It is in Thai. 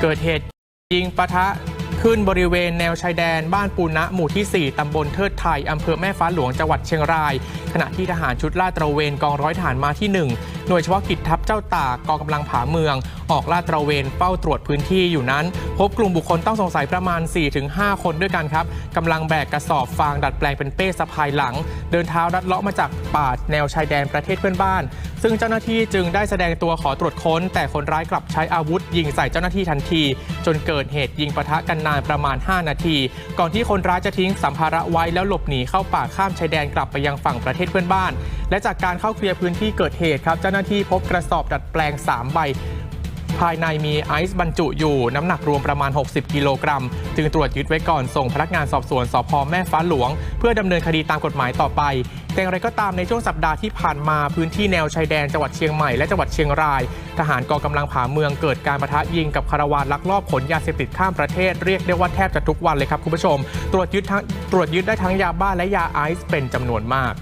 เกิดเหตุยิงปะทะขึ้นบริเวณแนวชายแดนบ้านปูนะหมู่ที่ 4 ตำบลเทิดไทย อำเภอแม่ฟ้าหลวง จังหวัดเชียงราย ขณะที่ทหารชุดลาดตระเวนกองร้อยฐานมาที่ 1 หน่วยเฉพาะกิจทัพเจ้าตากกองกำลังผาเมือง ออกลาดตระเวนเฝ้าตรวจพื้นที่อยู่นั้น พบกลุ่มบุคคลต้องสงสัยประมาณ 4-5 คนด้วยกันครับกำลังแบกกระสอบฟางดัดแปลงเป็นเป้สะพายหลัง เดินเท้าลัดเลาะมาจากป่าแนวชายแดนประเทศเพื่อนบ้าน ซึ่งเจ้าหน้าที่จึงได้แสดงตัวขอตรวจค้น แต่คนร้ายกลับใช้อาวุธ ยิงใส่เจ้าหน้าที่ทันที จนเกิดเหตุยิงปะทะกันนานประมาณ 5 นาที ก่อนที่คนร้ายจะทิ้งสัมภาระไว้แล้วหลบหนีเข้าป่าข้ามชายแดนกลับไปยังฝั่งประเทศเพื่อนบ้าน และจากการเข้าเคลียร์พื้นที่เกิดเหตุครับเจ้าหน้าที่พบกระสอบดัดแปลง 3 ใบ ภายในมีไอซ์บรรจุอยู่ น้ำหนักรวมประมาณ 60 กิโลกรัม จึงตรวจยึดไว้ก่อนส่งพนักงานสอบสวนสพแม่ฟ้าหลวง เพื่อดำเนินคดีตามกฎหมายต่อไป แต่อย่างไรก็ตามในช่วงสัปดาห์ที่ผ่านมาพื้นที่แนวชายแดนจังหวัดเชียงใหม่และจังหวัดเชียงราย ทหารกองกำลังผาเมืองเกิดการประทะยิงกับคาราวานลักลอบขนยาเสพติดข้ามประเทศเรียกได้ว่าแทบจะทุกวันเลยครับคุณผู้ชม ตรวจยึดทั้งตรวจยึดได้ทั้งยาบ้าและยาไอซ์เป็นจำนวนมาก